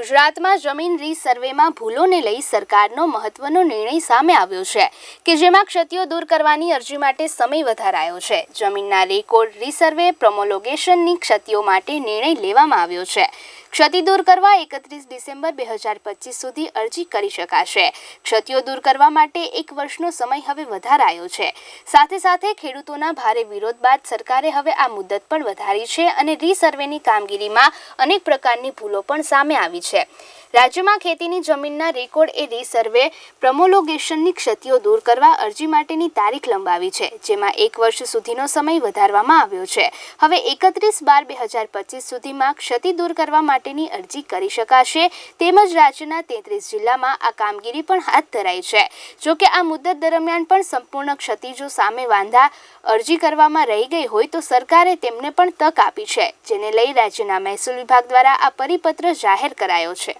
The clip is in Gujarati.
ગુજરાતમાં જમીન રીસર્વેમાં ભૂલોને લઈ સરકારનો મહત્વનો નિર્ણય સામે આવ્યો છે કે જેમાં ક્ષતિઓ દૂર કરવાની અરજી માટે સમય વધારાયો છે. જમીનના રેકોર્ડ રીસર્વે, પ્રમોલોગેશનની ક્ષતિઓ માટે નિર્ણય લેવામાં આવ્યો છે. ક્ષતિ દૂર કરવા એકત્રીસ ડિસેમ્બર બે હજાર પચીસ સુધી અરજી કરી શકાશે. ક્ષતિઓ દૂર કરવા માટે એક વર્ષનો સમય હવે વધારાયો છે. સાથે સાથે ખેડૂતોના ભારે વિરોધ બાદ સરકારે હવે આ મુદત પણ વધારી છે અને રીસર્વેની કામગીરીમાં અનેક પ્રકારની ભૂલો પણ સામે આવી છે. રાજ્યમાં ખેતીની જમીનના રેકોર્ડ એ રીસર્વે પ્રમોલોગેશનની ક્ષતિઓ દૂર કરવા અરજી માટેની તારીખ લંબાવી છે, જેમાં એક વર્ષ સુધીનો સમય વધારવામાં આવ્યો છે. હવે એકત્રીસ બાર બે હજાર પચીસ સુધીમાં ક્ષતિ દૂર કરવા માટેની અરજી કરી શકાશે, તેમજ રાજ્યના તેત્રીસ જિલ્લામાં આ કામગીરી પણ હાથ ધરાઈ છે. જોકે આ મુદત દરમિયાન પણ સંપૂર્ણ ક્ષતિ જો સામે વાંધા અરજી કરવામાં રહી ગઈ હોય તો સરકારે તેમને પણ તક આપી છે, જેને લઈ રાજ્યના મહેસૂલ વિભાગ દ્વારા આ પરિપત્ર જાહેર કરાયો છે.